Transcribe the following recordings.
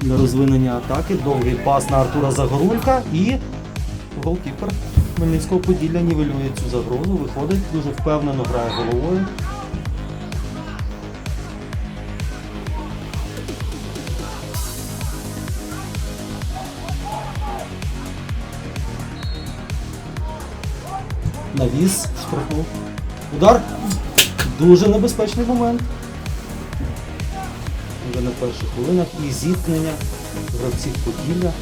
для розвинення атаки. Довгий пас на Артура Загорулька і голкіпер Хмельницького Поділля нівелює цю загрозу, виходить, дуже впевнено грає головою. Навіс, штрафнув. Удар. Дуже небезпечний момент. Вже на перших хвилинах і зіткнення гравців Поділля.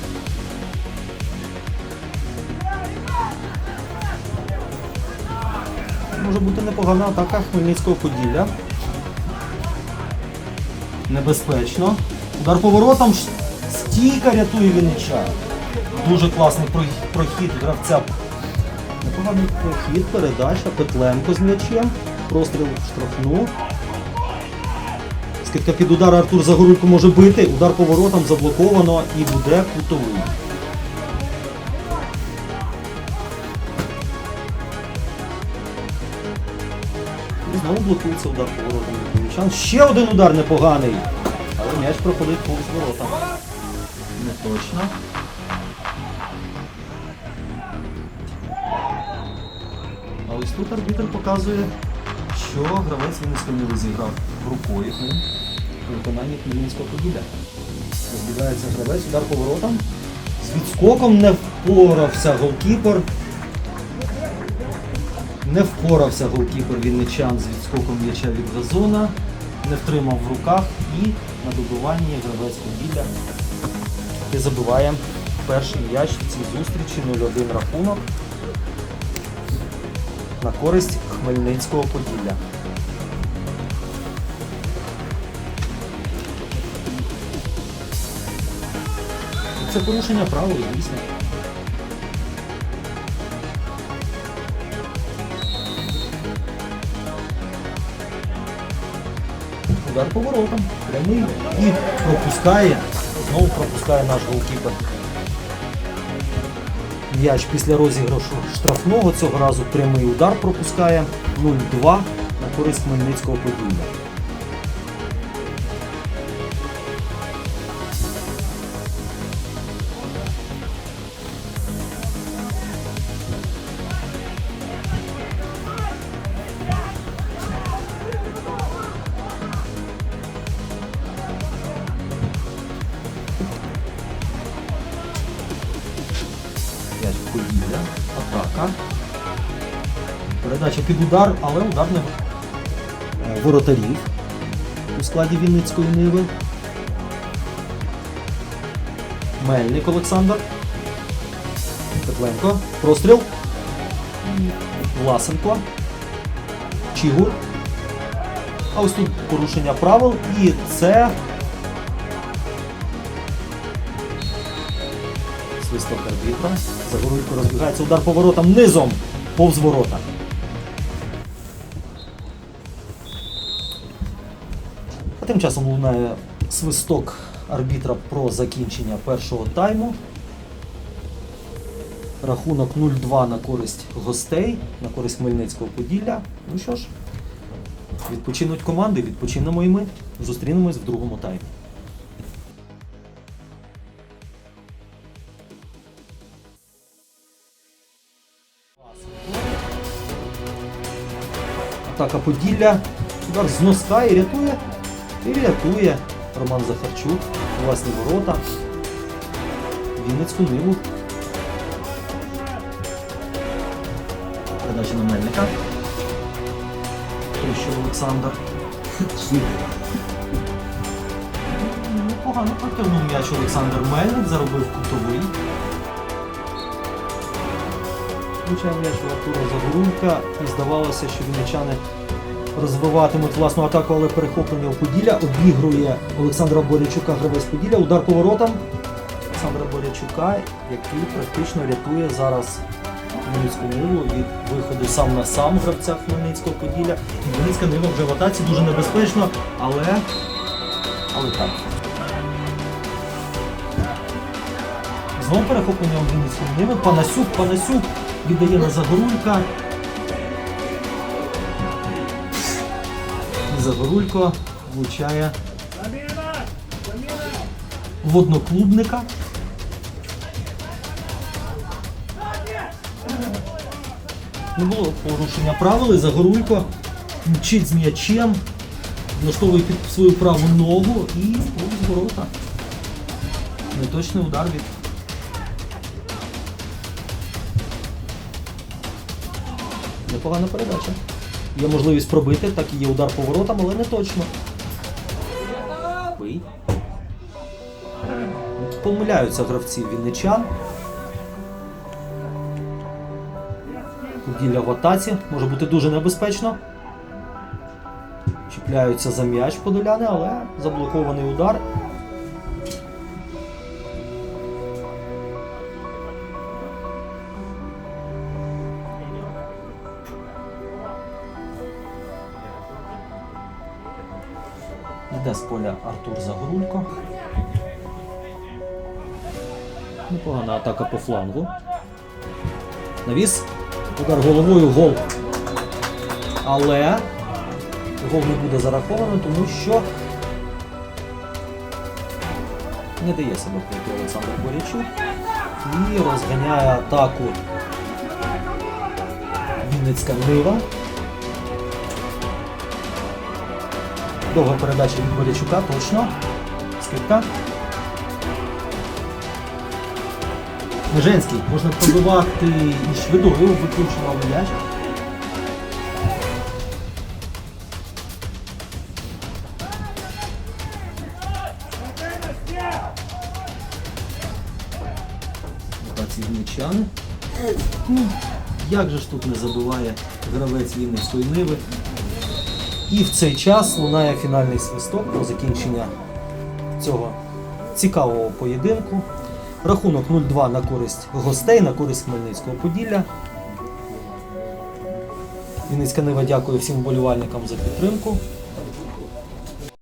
Може бути непогана атака Хмельницького Поділля. Небезпечно. Удар поворотом. Стійка рятує Віннича. Дуже класний прохід гравця. Непоганий прохід, передача, Петленко з м'ячем. Простріл в штрафну. Скидка під удар Артур Загорулько може бити. Удар поворотом заблоковано і буде кутовий. Знову блокується удар поворотом. Ще один удар непоганий. Але м'яч проходить повз ворота. Не точно. А ось тут арбітр показує, що гравець Вінницького не зіграв рукою у виконанні Хмельницького поділля. Розбігається гравець, удар поворотом. З відскоком не впорався голкіпер. Не впорався голкіпер Вінничан з відскоком м'яча від газона, не втримав в руках і на добиванні гравець поділля і забиває перший м'яч в цій зустрічі 0-1 рахунок на користь Хмельницького Поділля. Це порушення правил, звісно. Удар поворотом, прямий і пропускає, знову пропускає наш голкіпер. М'яч після розіграшу штрафного цього разу прямий удар пропускає 0-2 на користь Хмельницького поділля. Атака. Передача під удар, але удар не Е, воротарів у складі Вінницької Ниви. Мельник Олександр. Петленко. Простріл. Власенко. Чігур. А ось тут порушення правил. І це свисток арбітра. Загорулько розбігається. Удар поворотом низом повз ворота. А тим часом лунає свисток арбітра про закінчення першого тайму. Рахунок 0-2 на користь гостей, на користь Хмельницького Поділля. Ну що ж, відпочинуть команди, відпочинемо і ми. Зустрінемось в другому таймі. Атака Поділля. Удар з носка і рятує. І рятує Роман Захарчук. Власні ворота. Вінницьку ниву. Передача на Мельника. Трощив Олександр. Непогано протягнув м'яч Олександр Мельник, заробив кутовий. Влучає м'яч у Артура Загорулька і здавалося, що вінничани розвиватимуть власну атаку, але перехоплення у Поділля обігрує Олександра Борячука гравець Поділля. Удар поворотом Олександра Борячука, який практично рятує зараз Хмельницьку ниву від виходу сам на сам гравця Хмельницького Поділля. І Хмельницька нива вже в атаці дуже небезпечно, але. Але так. Знову перехоплення у Вінницької ниви. Панасюк, Панасюк віддає на Загорулька. Загорулько влучає в одноклубника. Не було порушення правил, і Загорулько мчить з м'ячем, влаштовує під свою праву ногу і повз ворота. Неточний удар від Непогана передача. Є можливість пробити, так і є удар по воротам, але не точно. Помиляються гравці вінничан. Поділля в атаці може бути дуже небезпечно. Чіпляються за м'яч подоляни, але заблокований удар. Йде з поля Артур Загорулько. Непогана атака по флангу. Навіс. Удар головою гол. Але гол не буде зараховано, тому що не дає себе пройти Олександр Борячук і розганяє атаку Вінницька Нива. Довга передача від Борячука, точно. Скидка. Меженський можна пробивати і швидою виключував м'яч. Як же ж тут не забиває гравець Вінницької ниви. І в цей час лунає фінальний свисток про закінчення цього цікавого поєдинку. Рахунок 0-2 на користь гостей, на користь Хмельницького Поділля. Вінницька Нива дякує всім вболівальникам за підтримку.